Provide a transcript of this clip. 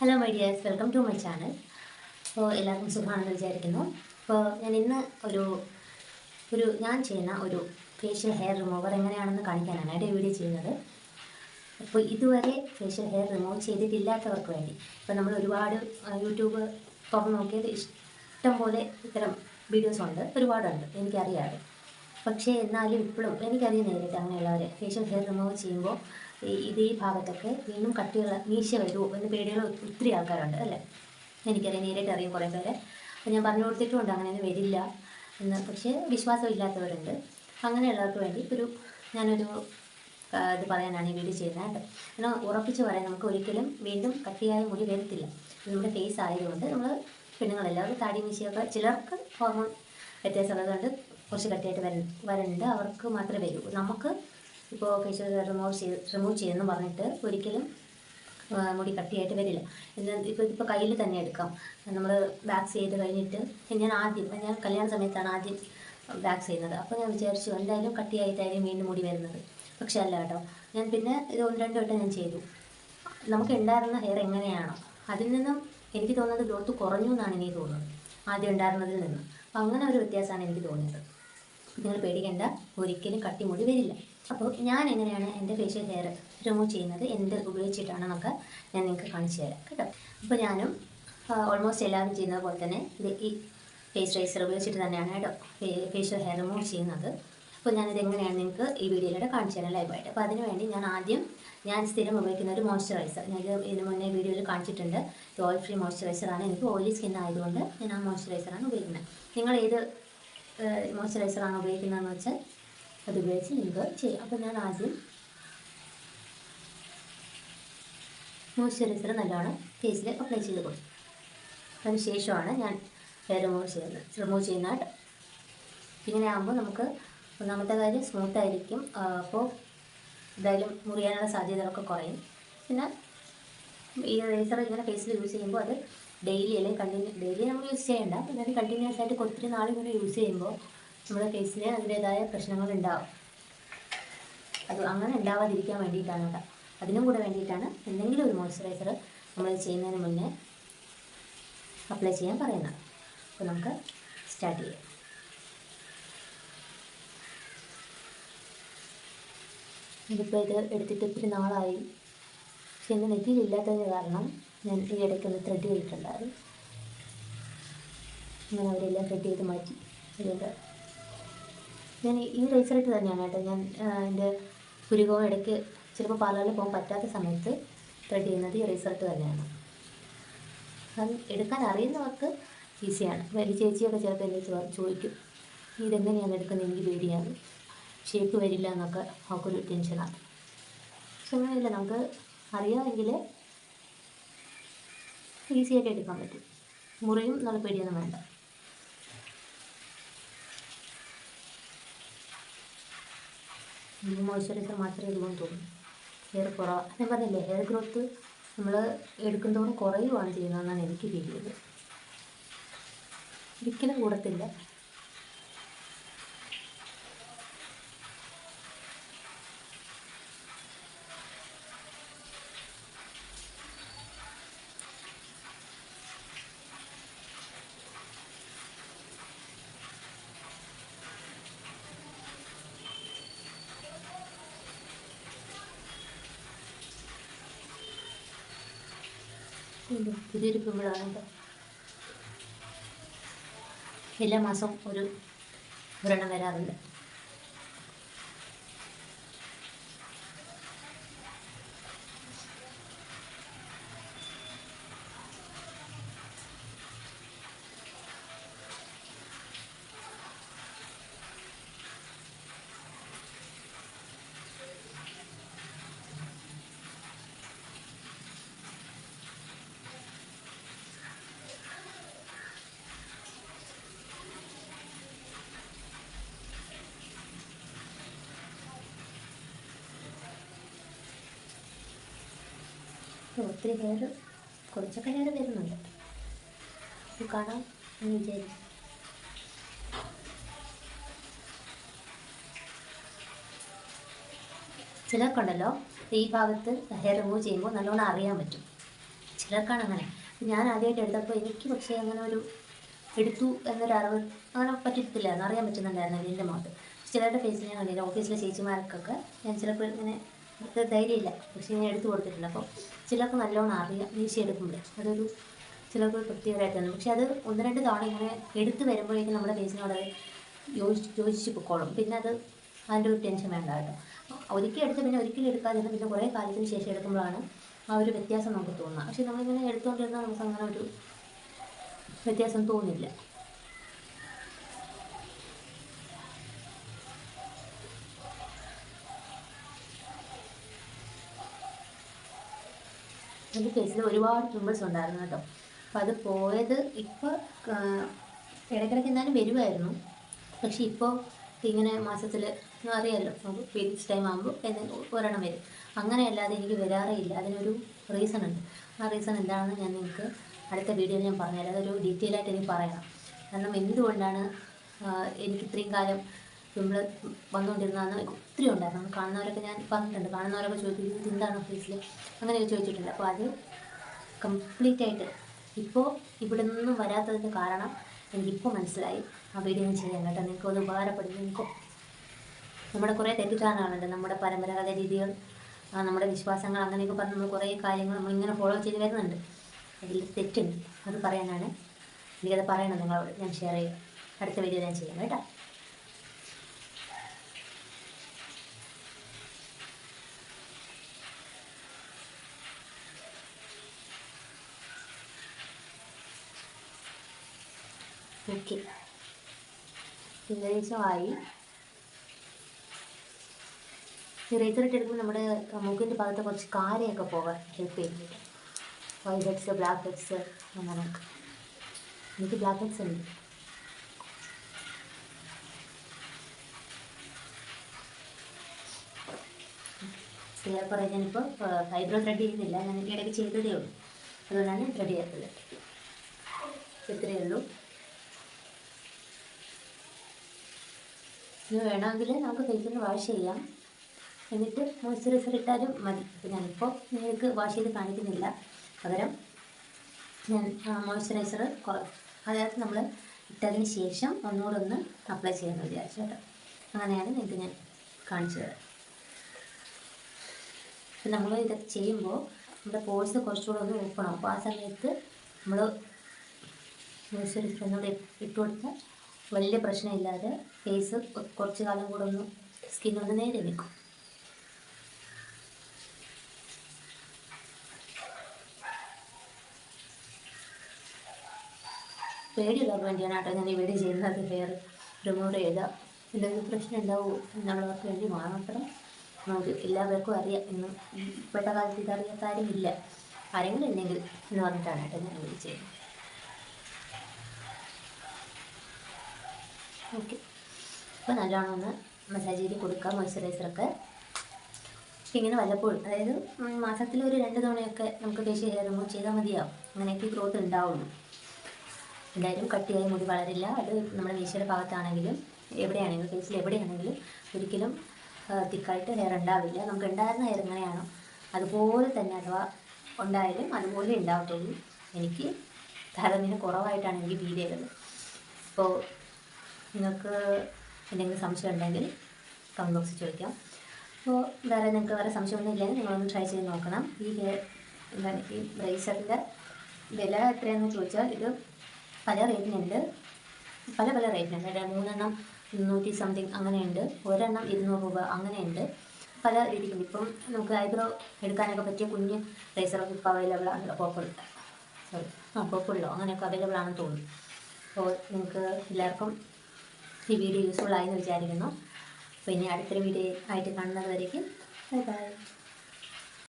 Hello my dears welcome to my channel അപ്പോൾ എല്ലാവർക്കും സുഖമാണെന്ന് വിചാരിക്കുന്നു. അപ്പോൾ ഞാൻ ഇന്ന് ഒരു ഒരു ഞാൻ ചെയ്യുന്ന ഒരു ഫേഷ്യൽ ഹെയർ റിമൂവർ എങ്ങനെയാണെന്ന് കാണിക്കാനാണ് എന്റെ വീഡിയോ ചെയ്യുന്നത്. അപ്പോൾ ഇതുവരെ ഫേഷ്യൽ ഹെയർ റിമൂവ് ചെയ്തിട്ടില്ലാത്തവർക്ക് വേണ്ടി ഇപ്പോൾ നമ്മൾ ഒരുപാട് യൂട്യൂബ് തുറന്ന് നോക്കിയത് ഇഷ്ടം പോലെ ഇത്തരം വീഡിയോസ് ഉണ്ട്. ഒരുപാടുണ്ട്. എനിക്കറിയാതെ പക്ഷേ എന്നാലും ഇപ്പോഴും എനിക്കറിയാം നേരിട്ട് അങ്ങനെയുള്ളവരെ ഫേഷ്യൽ ഹെയർ റിമൂവ് ചെയ്യുമ്പോൾ ഇത് ഈ ഭാഗത്തൊക്കെ വീണ്ടും കട്ടിയുള്ള മീശ വരുമോ എന്ന് പേടിയുള്ള ഒത്തിരി ആൾക്കാരുണ്ട് അല്ലേ? എനിക്കറിയാം നേരിട്ട് അറിയാം കുറേ പേരെ. അപ്പോൾ ഞാൻ പറഞ്ഞു കൊടുത്തിട്ടുമുണ്ട് അങ്ങനെയൊന്നും വരില്ല എന്ന്. പക്ഷേ വിശ്വാസമില്ലാത്തവരുണ്ട്. അങ്ങനെയുള്ളവർക്ക് വേണ്ടി ഒരു ഞാനൊരു ഇത് പറയാനാണ് ഈ വീഡിയോ ചെയ്യുന്നത്. കേട്ടോ എന്നാൽ ഉറപ്പിച്ച് പറയാം നമുക്ക് ഒരിക്കലും വീണ്ടും കട്ടിയായ മുടി വരത്തില്ല നമ്മുടെ ഫേസ് ആയതുകൊണ്ട് നമ്മൾ പെണ്ണുങ്ങളെല്ലാവരും താടി മീശയൊക്കെ ചിലർക്ക് ഹോർമോൺ വ്യത്യാസമുള്ളത് കൊണ്ട് കുറച്ച് കട്ടിയായിട്ട് വര വരുന്നുണ്ട് അവർക്ക് മാത്രമേ വരൂ. നമുക്ക് ഇപ്പോൾ ഫേഷ്യൽ റിമൂവ് ചെയ്ത് റിമൂവ് ചെയ്യുമെന്ന് പറഞ്ഞിട്ട് ഒരിക്കലും മുടി കട്ടിയായിട്ട് വരില്ല. ഇപ്പോൾ ഇതിപ്പോൾ കയ്യിൽ തന്നെ എടുക്കാം. നമ്മൾ വാക്സ് ചെയ്ത് കഴിഞ്ഞിട്ട് ഞാൻ ആദ്യം ഞാൻ കല്യാണ സമയത്താണ് ആദ്യം വാക്സ് ചെയ്യുന്നത്. അപ്പോൾ ഞാൻ വിചാരിച്ചു എന്തായാലും കട്ടിയായിട്ടായിരിക്കും വീണ്ടും മുടി വരുന്നത്. പക്ഷെ അല്ല കേട്ടോ. ഞാൻ പിന്നെ ഇത് ഒന്ന് രണ്ട് വട്ടം ഞാൻ ചെയ്തു. നമുക്ക് ഉണ്ടായിരുന്ന ഹെയർ എങ്ങനെയാണോ അതിൽ നിന്നും എനിക്ക് തോന്നുന്നത് ഗ്രോത്ത് കുറഞ്ഞു എന്നാണ് എനിക്ക് തോന്നുന്നത്. ആദ്യം ഉണ്ടായിരുന്നതിൽ നിന്ന്. അപ്പോൾ അങ്ങനെ ഒരു വ്യത്യാസമാണ് എനിക്ക് തോന്നിയത്. നിങ്ങൾ പേടിക്കേണ്ട. ഒരിക്കലും കട്ടിമുടി വരില്ല. അപ്പോൾ ഞാൻ എങ്ങനെയാണ് എന്റെ ഫേഷ്യൽ ഹെയർ റിമൂവ് ചെയ്യുന്നത്? എന്ത് ഉപയോഗിച്ചിട്ടാണ് നമുക്ക് ഞാൻ നിങ്ങൾക്ക് കാണിച്ചു തരാം കേട്ടോ? അപ്പോൾ ഞാനും ഓൾമോസ്റ്റ് എല്ലാവരും ചെയ്യുന്നത് പോലെ തന്നെ ഇത് ഈ ഫേസ് റൈസർ ഉപയോഗിച്ചിട്ട് തന്നെയാണ് കേട്ടോ ഫേഷ്യൽ ഹെയർ റിമൂവ് ചെയ്യുന്നത്. അപ്പോൾ ഞാനിത് എങ്ങനെയാണ് നിങ്ങൾക്ക് ഈ വീഡിയോയിലൂടെ കാണിച്ചു തരാം ലൈവായിട്ട് അപ്പോൾ അതിനുവേണ്ടി ഞാൻ ആദ്യം ഞാൻ സ്ഥിരം ഉപയോഗിക്കുന്ന ഒരു മോയ്സ്ചറൈസർ ഞാൻ ഇത് ഇതിന് മുന്നേ വീഡിയോയിൽ കാണിച്ചിട്ടുണ്ട്. ഇത് ഓയിൽ ഫ്രീ മോയ്സ്ചറൈസറാണ് എനിക്ക് ഓയിലി സ്കിൻ ആയതുകൊണ്ട് ഞാൻ ആ മോയ്സ്ചറൈസറാണ് ഉപയോഗിക്കുന്നത്. നിങ്ങൾ ഏത് മോയ്സ്ചറൈസറാണ് ഉപയോഗിക്കുന്നതെന്ന് വെച്ചാൽ അത് നിങ്ങൾ നിങ്ങൾക്ക് ചെയ്യാം. അപ്പോൾ ഞാൻ ആദ്യം മോയ്സ്ചറൈസർ നല്ലോണം ഫേസിൽ അപ്ലൈ ചെയ്ത് കൊടുക്കും അതിന് ശേഷമാണ് ഞാൻ റിമൂവ് ചെയ്യുന്നത്. റിമൂവ് ചെയ്യുന്ന ഇങ്ങനെ ആകുമ്പോൾ നമുക്ക് ഒന്നാമത്തെ കാര്യം സ്മൂത്ത് ആയിരിക്കും. അപ്പോൾ എന്തായാലും മുറിയാനുള്ള സാധ്യതകളൊക്കെ കുറയും. പിന്നെ ഈ റേസർ ഇങ്ങനെ ഫേസിൽ യൂസ് ചെയ്യുമ്പോൾ അത് ഡെയിലി അല്ലെങ്കിൽ കണ്ടിന്യൂ ഡെയിലി നമ്മൾ യൂസ് ചെയ്യേണ്ട. എന്നാലും കണ്ടിന്യൂസ് ആയിട്ട് ഒത്തിരി നാൾ ഇങ്ങനെ യൂസ് ചെയ്യുമ്പോൾ നമ്മുടെ ഫേസിന് അതിന്റേതായ പ്രശ്നങ്ങൾ ഉണ്ടാവും അത് അങ്ങനെ ഉണ്ടാവാതിരിക്കാൻ വേണ്ടിയിട്ടാണ് കേട്ടോ. അതിനും കൂടെ വേണ്ടിയിട്ടാണ് എന്തെങ്കിലും ഒരു മോയ്സ്ചറൈസർ നമ്മൾ ചെയ്യുന്നതിന് മുന്നേ അപ്ലൈ ചെയ്യാൻ പറയുന്നത്. അപ്പോൾ നമുക്ക് സ്റ്റാർട്ട് ചെയ്യാം. ഇതിപ്പോൾ ഇത് എടുത്തിട്ട് ഒത്തിരി നാളായി. പക്ഷെ എന്റെ നെറ്റിയിലില്ലാത്തതിന് കാരണം ഞാൻ ഈ ഇടയ്ക്കൊന്ന് ത്രെഡ് ചെയ്തിട്ടുണ്ടായിരുന്നു. ഞാൻ അവരെല്ലാം ത്രെഡ് ചെയ്ത് മാറ്റി. അതുകൊണ്ട് ഞാൻ ഈ- റേസറിട്ട് തന്നെയാണ് കേട്ടോ. ഞാൻ എന്റെ പുരുകവും ഇടയ്ക്ക് ചിലപ്പോൾ പാർലറിൽ പോകാൻ പറ്റാത്ത സമയത്ത് ത്രെഡ് ചെയ്യുന്നത് ഈ റേസറിട്ട് തന്നെയാണ്. അത് എടുക്കാൻ അറിയുന്നവർക്ക് ഈസിയാണ്. വലിയ ചേച്ചിയൊക്കെ ചിലപ്പോൾ എന്റെ ചോദിക്കും ഇതെങ്ങനെയാണ് എടുക്കുന്നത്? എനിക്ക് പേടിയാണ്. ഷേപ്പ് വരില്ല എന്നൊക്കെ അവൾക്കൊരു ടെൻഷനാണ് പക്ഷെ അങ്ങനെയല്ല നമുക്ക് അറിയാമെങ്കിൽ ഈസിയായിട്ട് എടുക്കാൻ പറ്റും. മുറിയും നല്ല പേടിയൊന്നും വേണ്ട. മോയ്സ്ചറൈസർ മാത്രമേ ഇതുകൊണ്ട് തോന്നുന്നു ഹെയർ കുറവ്. ഞാൻ പറഞ്ഞില്ലേ ഹെയർ ഗ്രോത്ത് നമ്മൾ എടുക്കുന്തോറും കുറയുവാണ് ചെയ്യുന്നതെന്നാണ് എനിക്ക് ഫീൽ ചെയ്തത്. ഒരിക്കലും കൂടത്തില്ല. ഇത് പുതിയൊരു പിമ്പിളാണ് കേട്ടോ എല്ലാ മാസവും ഒരു വ്രണം വരാറുണ്ട്. ഒത്തിരി ഹെയർ കുറച്ചൊക്കെ ഹെയർ വരുന്നുണ്ട്. കാണാം എന്ന് വിചാരിച്ചു. ചിലർക്കുണ്ടല്ലോ ഈ ഭാഗത്ത് ഹെയർ റിമൂവ് ചെയ്യുമ്പോൾ നല്ലോണം അറിയാൻ പറ്റും. ചിലർക്കാണ് അങ്ങനെ. ഞാൻ ആദ്യമായിട്ട് എടുത്തപ്പോൾ എനിക്ക് പക്ഷേ അങ്ങനെ ഒരു എടുത്തു എന്നൊരു അറിവ് അങ്ങനെ പറ്റത്തില്ലായിരുന്നു അറിയാൻ പറ്റുന്നുണ്ടായിരുന്നു എന്റെ മുഖത്ത്. ചിലരുടെ ഫേസിൽ ഞാൻ കണ്ടില്ല. ഓഫീസിലെ ചേച്ചിമാർക്കൊക്കെ ഞാൻ ചിലപ്പോൾ ഇങ്ങനെ ഇത് ധൈര്യമില്ല. പക്ഷേ ഞാൻ എടുത്തു കൊടുത്തിട്ടുണ്ട് അപ്പോൾ ചിലർക്ക് നല്ലോണം അറിയാം വീശി എടുക്കുമ്പോൾ അതൊരു ചിലർക്ക് പ്രത്യേകമായിട്ടാണ്. പക്ഷെ അത് ഒന്ന് രണ്ട് തവണ ഇങ്ങനെ എടുത്തു വരുമ്പോഴേക്കും നമ്മുടെ ഫേസിനോട് അത് യോജിച്ച് യോജിച്ച് പൊക്കോളും. പിന്നെ അത് അതിന്റെ ഒരു ടെൻഷൻ വേണ്ട കേട്ടോ. ഒരിക്കൽ എടുത്ത് പിന്നെ ഒരിക്കലും എടുക്കാതിരുന്ന് പിന്നെ കുറേ കാലത്തിന് ശേഷം എടുക്കുമ്പോഴാണ് ആ ഒരു വ്യത്യാസം നമുക്ക് തോന്നുക. പക്ഷെ നമ്മളിങ്ങനെ എടുത്തുകൊണ്ടിരുന്നാൽ നമുക്ക് അങ്ങനെ ഒരു വ്യത്യാസം തോന്നില്ല. എന്റെ ഫേസിൽ ഒരുപാട് പിമ്പിൾസ് ഉണ്ടായിരുന്നു കേട്ടോ. അപ്പോൾ അത് പോയത് ഇപ്പോൾ ഇടയ്ക്കിടയ്ക്ക് എന്തായാലും വരുമായിരുന്നു പക്ഷെ ഇപ്പോൾ ഇങ്ങനെ മാസത്തിൽ അറിയാമല്ലോ നമുക്ക് പീരീഡ്സ് ടൈം ആകുമ്പോൾ ഒരെണ്ണം വരും. അങ്ങനെയല്ലാതെ എനിക്ക് വരാറേ ഇല്ല. അതിനൊരു റീസൺ ഉണ്ട്. ആ റീസൺ എന്താണെന്ന് ഞാൻ നിങ്ങൾക്ക് അടുത്ത വീഡിയോയിൽ ഞാൻ പറഞ്ഞുതരാം. അതൊരു ഡീറ്റെയിൽ ആയിട്ട് എനിക്ക് പറയണം കാരണം എന്തുകൊണ്ടാണ് എനിക്ക് ഇത്രയും കാലം പിമ്പിൾ വന്നുകൊണ്ടിരുന്നതെന്ന് ഒത്തിരി ഉണ്ടായിരുന്നു കാണുന്നവരൊക്കെ ഞാൻ പറഞ്ഞിട്ടുണ്ട്. കാണുന്നവരൊക്കെ ചോദിക്കും ഇത് എന്താണ് ഫേസിൽ അങ്ങനെയൊക്കെ ചോദിച്ചിട്ടുണ്ട്. അപ്പോൾ അത് കംപ്ലീറ്റ് ആയിട്ട് ഇപ്പോൾ ഇവിടെ നിന്നും വരാത്തതിന്റെ കാരണം എനിക്കിപ്പോൾ മനസ്സിലായി. ആ വീഡിയോ ഞാൻ ചെയ്യാൻ കേട്ടോ. നിങ്ങൾക്ക് അത് ഉപകാരപ്പെടും. നിങ്ങൾക്ക് നമ്മുടെ കുറേ തെറ്റിദ്ധാരണകളുണ്ട്. നമ്മുടെ പരമ്പരാഗത രീതികൾ നമ്മുടെ വിശ്വാസങ്ങൾ അങ്ങനെയൊക്കെ പറഞ്ഞ് നമ്മൾ കുറേ കാര്യങ്ങൾ നമ്മൾ ഇങ്ങനെ ഫോളോ ചെയ്ത് വരുന്നുണ്ട്. അതിൽ തെറ്റുണ്ട്. അത് പറയാനാണ്. എനിക്കത് പറയണം നിങ്ങളോട്. ഞാൻ ഷെയർ ചെയ്യാം. അടുത്ത വീഡിയോ ഞാൻ ചെയ്യാം കേട്ടോ. ഓക്കെ. ഏകദേശമായി ഈ റേസർ ഇട്ടെടുക്കുമ്പോൾ നമ്മുടെ മൂക്കിന്റെ ഭാഗത്ത് കുറച്ച് കാരയൊക്കെ പോകാൻ ഹെൽപ്പ് ചെയ്യുന്നുണ്ട്. വൈറ്റ് ഹെഡ്സ് ബ്ലാക്ക് ഹെഡ്സ് അങ്ങനെയൊക്കെ എനിക്ക് ബ്ലാക്ക് ഹെഡ്സ് ഉണ്ട്. ക്ലിയർ പറയാൻ ഞാനിപ്പോൾ ഐബ്രോ ത്രെഡ് ചെയ്യുന്നില്ല. ഞാൻ ഇടയ്ക്ക് ചെയ്തതേ ഉള്ളൂ. അതുകൊണ്ടാണ് ത്രെഡ് ചെയ്യാത്തത്. ഇത്രയേ ഉള്ളൂ. ഇനി വേണമെങ്കിൽ നമുക്ക് ഫേസിന് വാഷ് ചെയ്യാം. എന്നിട്ട് മോയ്സ്ചറൈസർ ഇട്ടാലും മതി. അപ്പോൾ ഞാനിപ്പോൾ നിങ്ങൾക്ക് വാഷ് ചെയ്ത് കാണിക്കുന്നില്ല. പകരം ഞാൻ മോയ്സ്ചറൈസർ അതായത് നമ്മൾ ഇട്ടതിന് ശേഷം ഒന്നുകൂടെ ഒന്ന് അപ്ലൈ ചെയ്യാമെന്ന് വിചാരിച്ചു കേട്ടോ. അങ്ങനെയാണ് നിങ്ങൾക്ക് ഞാൻ കാണിച്ചു തരാം. അപ്പം നമ്മൾ ഇതൊക്കെ ചെയ്യുമ്പോൾ നമ്മുടെ പോഴ്സ് കുറച്ചുകൂടെ ഒന്ന് ഓപ്പണം അപ്പോൾ ആ സമയത്ത് നമ്മൾ മോയ്സ്ചറൈസർ ഒന്നുകൂടെ ഇട്ട് കൊടുത്താൽ വലിയ പ്രശ്നമില്ലാതെ ഫേസ് കുറച്ച് കാലം കൂടെ ഒന്ന് സ്കിന്നൊന്ന് നേരെ നിൽക്കും പേടിയുള്ളവർക്ക് വേണ്ടിയാണ് കേട്ടോ ഞാൻ വീഡിയോ ചെയ്യുന്നത്. ഹെയർ റിമൂവ് ചെയ്ത. എന്തെങ്കിലും പ്രശ്നം ഉണ്ടാവുമോ എന്നുള്ളവർക്ക് വേണ്ടി മാത്രം നമുക്ക് എല്ലാവർക്കും അറിയാം. ഇന്ന് ഇപ്പോഴത്തെ കാലത്ത് ഇതറിയാത്ത ആരുമില്ല. ആരെങ്കിലും ഇല്ലെങ്കിൽ എന്ന് പറഞ്ഞിട്ടാണ് കേട്ടോ ഞാൻ വീഡിയോ ചെയ്യുന്നത്. ഓക്കെ. അപ്പോൾ നല്ലോണം ഒന്ന് മസാജ് ചെയ്ത് കൊടുക്കുക മോയ്സ്ചറൈസറൊക്കെ ഇങ്ങനെ വല്ലപ്പോഴും അതായത് മാസത്തിൽ ഒരു രണ്ട് തവണയൊക്കെ നമുക്ക് ഫേഷ്യൽ ഹെയർ റിമൂവ് ചെയ്താൽ മതിയാവും. അങ്ങനെയൊക്കെ ഗ്രോത്ത് ഉണ്ടാവുള്ളൂ. എന്തായാലും കട്ടിയായ മുടി വളരില്ല. അത് നമ്മുടെ മീശയുടെ ഭാഗത്താണെങ്കിലും എവിടെയാണെങ്കിലും ഫേസിൽ എവിടെയാണെങ്കിലും ഒരിക്കലും തിക്കായിട്ട് ഹെയർ ഉണ്ടാവില്ല. നമുക്ക് ഉണ്ടായിരുന്ന ഹെയർ എങ്ങനെയാണോ അതുപോലെ തന്നെ അഥവാ ഉണ്ടായാലും അതുപോലെ ഉണ്ടാവത്തുള്ളൂ. എനിക്ക് താരതമ്യം കുറവായിട്ടാണ് എനിക്ക് ഫീൽ ചെയ്തത്. അപ്പോൾ നിങ്ങൾക്ക് എന്തെങ്കിലും സംശയം ഉണ്ടെങ്കിൽ കമന്റ് ബോക്സിൽ ചോദിക്കാം. അപ്പോൾ വേറെ നിങ്ങൾക്ക് വേറെ സംശയമൊന്നും ഇല്ലെങ്കിൽ നിങ്ങളൊന്ന് ട്രൈ ചെയ്ത് നോക്കണം. ഈ എന്താണ് ഈ ബ്രേസറിന്റെ വില എത്രയാണെന്ന് ചോദിച്ചാൽ ഇത് പല റേറ്റിനുണ്ട് പല പല റേറ്റിനുണ്ട് അതായത് മൂന്നെണ്ണം മുന്നൂറ്റി സംതിങ് അങ്ങനെയുണ്ട്. ഒരെണ്ണം ഇരുന്നൂറ് രൂപ അങ്ങനെയുണ്ട്. പല രീതിക്കുണ്ട് ഇപ്പം നമുക്ക് ഐബ്രോ എടുക്കാനൊക്കെ പറ്റിയ കുഞ്ഞ് റേസറൊക്കെ ഇപ്പോൾ അവൈലബിൾ ആണല്ലോ പോപ്പിൾ സോറി ആ പോപ്പിളിലോ അങ്ങനെയൊക്കെ അവൈലബിൾ ആണെന്ന് തോന്നുന്നു. അപ്പോൾ നിങ്ങൾക്ക് എല്ലാവർക്കും ഈ വീഡിയോ യൂസ്ഫുൾ ആയി വിചാരിക്കുന്നു. ഇനി അടുത്തൊരു വീഡിയോ ആയിട്ട് കാണുന്നത് വരേക്കും ബൈ ബൈ